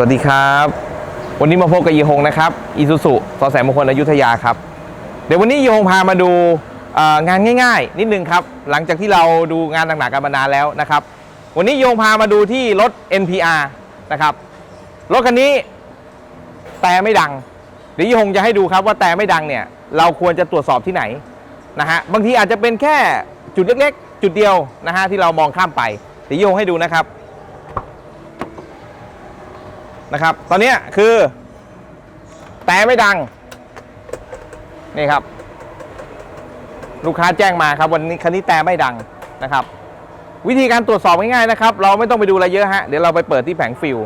วัสดีครับ วันนี้มาพบกับยีฮงนะครับอีซูซุสอแสงมงคลอยุธยาครับ เดี๋ยววันนี้ยีฮงพามาดูงานง่ายๆ นิดนึงครับ หลังจากที่เราดูงานหนักๆกันมานานแล้วนะครับ วันนี้ยีฮงพามาดูที่รถ NPR นะครับ รถคันนี้แต่ไม่ดัง เดี๋ยวยีฮงจะให้ดูครับว่าแต่ไม่ดังเนี่ยเราควรจะตรวจสอบที่ไหนนะฮะ บางทีอาจจะเป็นแค่จุดเล็กๆ จุดเดียวนะฮะที่เรามองข้ามไป เดี๋ยวยีฮงให้ดูนะครับ นะครับ ตอนนี้คือแต่ไม่ดัง นี่ครับ ลูกค้าแจ้งมาครับ วันนี้คันนี้แต่ไม่ดังนะครับ วิธีการตรวจสอบง่ายๆนะครับ เราไม่ต้องไปดูอะไรเยอะฮะเดี๋ยวเราไปเปิดที่แผงฟิล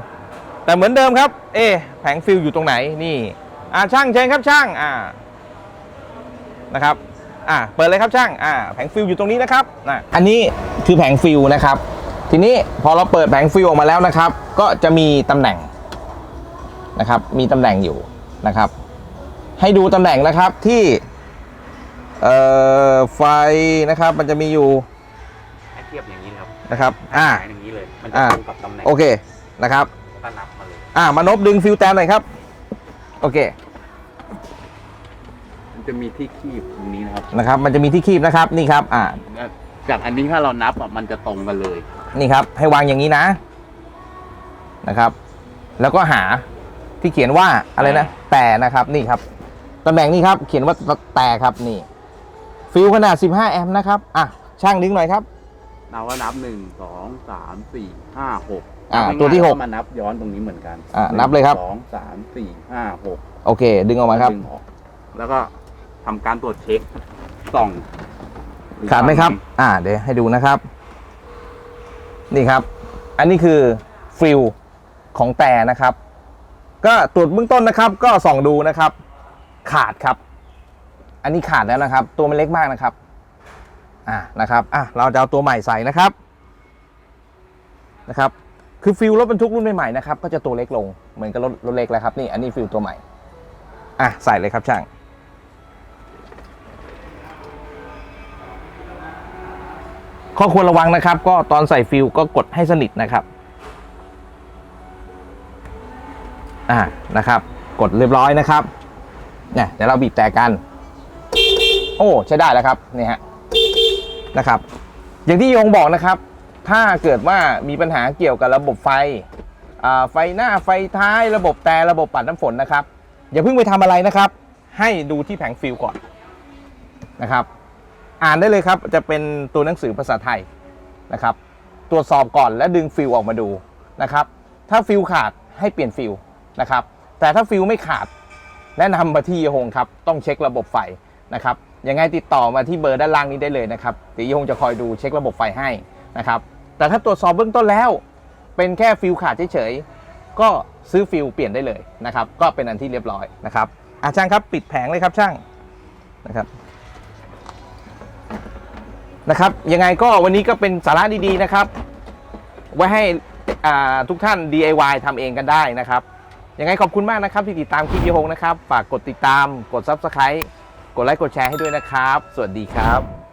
แต่เหมือนเดิมครับ เอแผงฟิลอยู่ตรงไหนนี่อ่าช่างเชิญครับช่างอ่านะครับอ่าเปิดเลยครับช่างอ่าแผงฟิลอยู่ตรงนี้นะครับนะอันนี้คือแผงฟิลนะครับ ทีนี้พอเราเปิดแผงฟิลออกมาแล้วนะครับ ก็จะมีตำแหน่ง นะครับ มีตำแหน่งอยู่นะครับ ให้ดูตำแหน่งนะครับที่เอ่อไฟนะครับมันจะมีอยู่ให้เทียบอย่างนี้นะครับนะครับอ่าหายอย่างนี้เลยมันจะอ่าตรงกับตำแหน่งโอเคนะครับก็นับมาเลยอ่ามานบดึงฟิลแตนหน่อยครับ โอเค มันจะมีที่คีบตรงนี้นะครับนะครับ มันจะมีที่คีบนะครับนี่ครับ อ่าจากอันนี้ถ้าเรานับอะมันจะตรงกันเลย นี่ครับ ให้วางอย่างนี้นะนะครับ แล้วก็หา ที่เขียนว่าอะไรนะ แต่นะครับนี่ครับตำแหน่งนี้ครับ เขียนว่าแต่ครับนี่ ฟิลขนาด 15 แอมป์นะครับอะช่างดึงหน่อยครับเราก็นับหนึ่งสองสามสี่ห้าหกอ่านับง่ายๆตัวที่หกมานับย้อนตรงนี้เหมือนกันอ่านับเลยครับหนึ่งสองสามสี่ห้าหกโอเค ดึงออกมาครับดึงออกแล้วก็ทำการตรวจเช็คส่องขาดไหมครับ อ่า เดี๋ยวให้ดูนะครับ นี่ครับ อันนี้คือฟิลของแต่นะครับ ก็ตรวจเบื้องต้นนะครับ ก็ส่องดูนะครับ ขาดครับ อันนี้ขาดแล้วนะครับ ตัวมันเล็กมากนะครับ อ่านะครับอะเราจะเอาตัวใหม่ใส่นะครับนะครับ คือฟิลรถบรรทุกรุ่นใหม่ๆนะครับ ก็จะตัวเล็กลงเหมือนกับรถรถเล็กแล้วครับนี่อันนี้ฟิลตัวใหม่อะใส่เลยครับช่างข้อควรระวังนะครับ ก็ตอนใส่ฟิลก็กดให้สนิทนะครับ อ่านะครับ กดเรียบร้อยนะครับเนี่ยเดี๋ยวเราบีบแต่กัน โอ้ใช้ได้แล้วครับนี่ฮะนะครับ อย่างที่โยงบอกนะครับ ถ้าเกิดว่ามีปัญหาเกี่ยวกับระบบไฟไฟหน้าไฟท้ายระบบแต่ระบบปัดน้ำฝนนะครับ อย่าเพิ่งไปทำอะไรนะครับ ให้ดูที่แผงฟิลก่อนนะครับ อ่านได้เลยครับจะเป็นตัวหนังสือภาษาไทยนะครับ ตรวจสอบก่อนและดึงฟิลออกมาดูนะครับ ถ้าฟิลขาดให้เปลี่ยนฟิล นะครับ แต่ถ้าฟิลไม่ขาด แนะนำมาที่ยฮงครับ ต้องเช็คระบบไฟนะครับยังไงติดต่อมาที่เบอร์ด้านล่างนี้ได้เลยนะครับเดี๋ยวยฮงจะคอยดูเช็คระบบไฟให้นะครับ แต่ถ้าตรวจสอบเบื้องต้นแล้ว เป็นแค่ฟิลขาดเฉยๆก็ซื้อฟิลเปลี่ยนได้เลยนะครับ ก็เป็นอันที่เรียบร้อยนะครับอาช่างครับปิดแผงเลยครับช่างนะครับนะครับ ยังไงก็วันนี้ก็เป็นสาระดีๆนะครับ ไว้ให้ทุกท่าน DIY ทำเองกันได้นะครับ ยังไงขอบคุณมากนะครับที่ติดตามคลิปยีฮงนะครับ ฝากกดติดตาม กด Subscribe กดไลค์กดแชร์ให้ด้วยนะครับ สวัสดีครับ